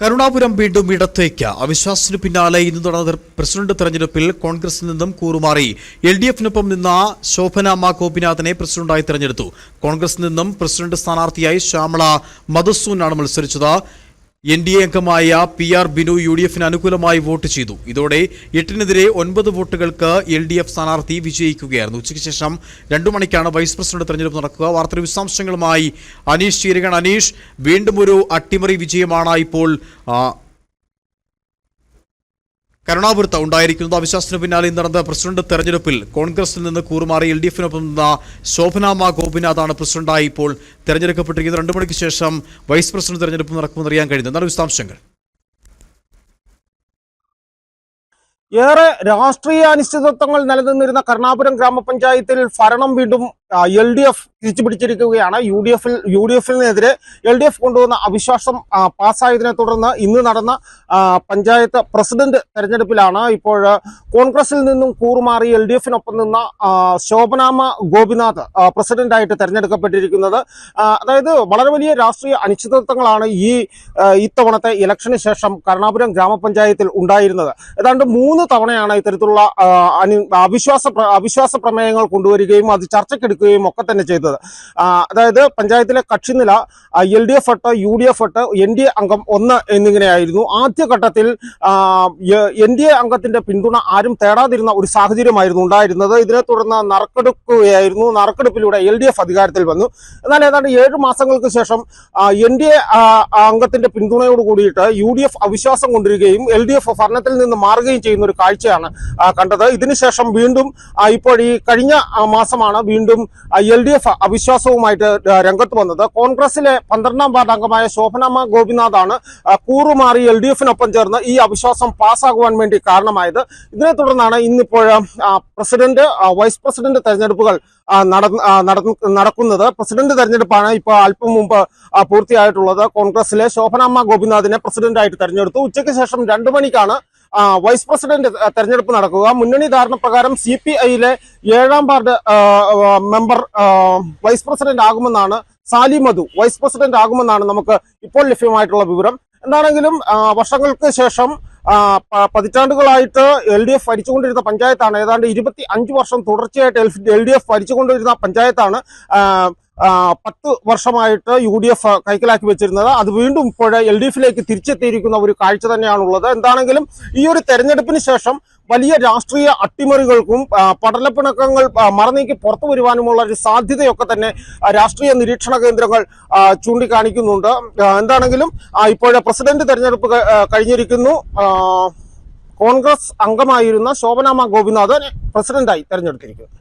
കരുണാപുരം വീണ്ടും ഇടത്തേക്ക്. അവിശ്വാസത്തിന് പിന്നാലെ ഇന്ന് നടന്ന പ്രസിഡന്റ് തെരഞ്ഞെടുപ്പിൽ കോൺഗ്രസിൽ നിന്നും കൂറുമാറി. എൽ ഡി എഫിനൊപ്പം നിന്ന മാ ഗോപിനാഥിനെ പ്രസിഡന്റായി തെരഞ്ഞെടുത്തു. കോൺഗ്രസിൽ നിന്നും പ്രസിഡന്റ് സ്ഥാനാർത്ഥിയായി ശ്യാമള മധുസൂനാണ് മത്സരിച്ചത്. എൻ ഡി എ അംഗമായ P R Binu U D എഫിന് അനുകൂലമായി വോട്ട് ചെയ്തു. ഇതോടെ എട്ടിനെതിരെ ഒൻപത് വോട്ടുകൾക്ക് എൽ ഡി എഫ് സ്ഥാനാർത്ഥി വിജയിക്കുകയായിരുന്നു. ഉച്ചയ്ക്ക് ശേഷം രണ്ടു മണിക്കാണ് വൈസ് പ്രസിഡന്റ് തെരഞ്ഞെടുപ്പ് നടക്കുക. വാർത്തയുടെ വിശദാംശങ്ങളുമായി അനീഷ് ചീരകൺ അനീഷ് വീണ്ടും ഒരു അട്ടിമറി വിജയമാണ് ഇപ്പോൾ കരുണാപുരത്ത് ഉണ്ടായിരിക്കുന്നത് അവിശ്വാസത്തിന് പിന്നാലെ നടന്ന പ്രസിഡന്റ് തെരഞ്ഞെടുപ്പിൽ കോൺഗ്രസിൽ നിന്ന് കൂറുമാറി എൽ ഡി എഫിനൊപ്പം നിന്ന ശോഭനാമ ഗോപിനാഥാണ് പ്രസിഡന്റായി ഇപ്പോൾ തെരഞ്ഞെടുക്കപ്പെട്ടിരിക്കുന്നത്. രണ്ടു മണിക്ക് ശേഷം വൈസ് പ്രസിഡന്റ് തെരഞ്ഞെടുപ്പ് നടക്കുമെന്ന് അറിയാൻ കഴിയുന്നു എന്താണ് വിശദാംശങ്ങൾ ഏറെ രാഷ്ട്രീയ അനിശ്ചിതത്വങ്ങൾ നിലനിന്നിരുന്ന കർണാപുരം ഗ്രാമപഞ്ചായത്തിൽ ഭരണം വീണ്ടും എൽ ഡി എഫ് തിരിച്ചുപിടിച്ചിരിക്കുകയാണ്. യു ഡി എഫിൽ യു ഡി എഫിനെതിരെ എൽ ഡി എഫ് കൊണ്ടുവന്ന അവിശ്വാസം പാസ്സായതിനെ തുടർന്ന് ഇന്ന് നടന്ന പഞ്ചായത്ത് പ്രസിഡന്റ് തെരഞ്ഞെടുപ്പിലാണ്. ഇപ്പോൾ കോൺഗ്രസിൽ നിന്നും കൂറുമാറി എൽ ഡി എഫിനൊപ്പം നിന്ന ശോഭനാമ ഗോപിനാഥ് പ്രസിഡന്റായിട്ട് തെരഞ്ഞെടുക്കപ്പെട്ടിരിക്കുന്നത്. അതായത് വളരെ വലിയ രാഷ്ട്രീയ അനിശ്ചിതത്വങ്ങളാണ് ഈ ഇത്തവണത്തെ ഇലക്ഷന് ശേഷം കരുണാപുരം ഗ്രാമപഞ്ചായത്തിൽ ഉണ്ടായിരുന്നത്. ഏതാണ്ട് മൂന്ന് തവണയാണ് ഇത്തരത്തിലുള്ള അവിശ്വാസ അവിശ്വാസ പ്രമേയങ്ങൾ കൊണ്ടുവരികയും അത് ചർച്ചയ്ക്കെടുക്കുകയും ഒക്കെ തന്നെ ചെയ്തത്. ആ, അതായത് പഞ്ചായത്തിലെ കക്ഷിനില എൽ ഡി എഫ് എട്ട് യു ഡി എഫ് എട്ട് എൻ ഡി എ അംഗം ഒന്ന് എന്നിങ്ങനെയായിരുന്നു. ആദ്യഘട്ടത്തിൽ എൻ ഡി എ അംഗത്തിന്റെ പിന്തുണ ആരും തേടാതിരുന്ന ഒരു സാഹചര്യമായിരുന്നു ഉണ്ടായിരുന്നത്. ഇതിനെ തുടർന്ന് നറുക്കെടുക്കുകയായിരുന്നു. നറുക്കെടുപ്പിലൂടെ എൽ ഡി എഫ് അധികാരത്തിൽ വന്നു. എന്നാൽ ഏതാണ്ട് ഏഴ് മാസങ്ങൾക്ക് ശേഷം എൻ ഡി എ അംഗത്തിന്റെ പിന്തുണയോട് കൂടിയിട്ട് യു ഡി എഫ് അവിശ്വാസം കൊണ്ടിരിക്കുകയും എൽ ഡി എഫ് ഭരണത്തിൽ നിന്ന് മാറുകയും ചെയ്യുന്ന ഒരു കാഴ്ചയാണ് കണ്ടത്. ഇതിനുശേഷം വീണ്ടും ഇപ്പോൾ ഈ കഴിഞ്ഞ മാസമാണ് വീണ്ടും എൽ ഡി എഫ് അവിശ്വാസവുമായിട്ട് രംഗത്ത് വന്നത്. കോൺഗ്രസിലെ പന്ത്രണ്ടാം വാർഡ് അംഗമായ ശോഭനാമ ഗോപിനാഥാണ് കൂറുമാറി എൽ ഡി എഫിനൊപ്പം ചേർന്ന് ഈ അവിശ്വാസം പാസ്സാകുവാൻ വേണ്ടി കാരണമായത്. ഇതിനെ തുടർന്നാണ് ഇന്നിപ്പോൾ പ്രസിഡന്റ് വൈസ് പ്രസിഡന്റ് തെരഞ്ഞെടുപ്പുകൾ നടക്കുന്നത്. പ്രസിഡന്റ് തെരഞ്ഞെടുപ്പാണ് ഇപ്പോൾ അല്പം മുമ്പ് പൂർത്തിയായിട്ടുള്ളത്. കോൺഗ്രസിലെ ശോഭനമ്മ ഗോപിനാഥിനെ പ്രസിഡന്റായിട്ട് തെരഞ്ഞെടുത്തു. ഉച്ചയ്ക്ക് ശേഷം രണ്ടു മണിക്കാണ് വൈസ് പ്രസിഡന്റ് തെരഞ്ഞെടുപ്പ് നടക്കുക. മുന്നണി ധാരണ പ്രകാരം സി പി ഐയിലെ ഏഴാം വാർഡ് മെമ്പർ വൈസ് പ്രസിഡന്റ് ആകുമെന്നാണ് സാലി മധു. വൈസ് പ്രസിഡന്റ് ആകുമെന്നാണ് നമുക്ക് ഇപ്പോൾ ലഭ്യമായിട്ടുള്ള വിവരം. എന്താണെങ്കിലും വർഷങ്ങൾക്ക് ശേഷം പതിറ്റാണ്ടുകളായിട്ട് എൽ ഡി എഫ് ഭരിച്ചുകൊണ്ടിരുന്ന പഞ്ചായത്താണ്. ഏതാണ്ട് ഇരുപത്തി അഞ്ച് വർഷം തുടർച്ചയായിട്ട് എൽ ഡി എഫ് ഭരിച്ചുകൊണ്ടിരുന്ന പഞ്ചായത്താണ് പത്ത് വർഷമായിട്ട് യു ഡി എഫ് കൈക്കലാക്കി വെച്ചിരുന്നത്. അത് വീണ്ടും ഇപ്പോൾ എൽ ഡി എഫിലേക്ക് തിരിച്ചെത്തിയിരിക്കുന്ന ഒരു കാഴ്ച തന്നെയാണുള്ളത്. എന്താണെങ്കിലും ഈ ഒരു തെരഞ്ഞെടുപ്പിന് ശേഷം വലിയ രാഷ്ട്രീയ അട്ടിമറികൾക്കും പടലപ്പിണക്കങ്ങൾ ആ, മറനീക്കി പുറത്തു വരുവാനുമുള്ള ഒരു സാധ്യതയൊക്കെ തന്നെ രാഷ്ട്രീയ നിരീക്ഷണ കേന്ദ്രങ്ങൾ ചൂണ്ടിക്കാണിക്കുന്നുണ്ട്. എന്താണെങ്കിലും ഇപ്പോഴെ പ്രസിഡന്റ് തെരഞ്ഞെടുപ്പ് കഴിഞ്ഞിരിക്കുന്നു. കോൺഗ്രസ് അംഗമായിരുന്ന ശോഭനാമ ഗോപിനാഥ് പ്രസിഡന്റായി തെരഞ്ഞെടുത്തിരിക്കുന്നു.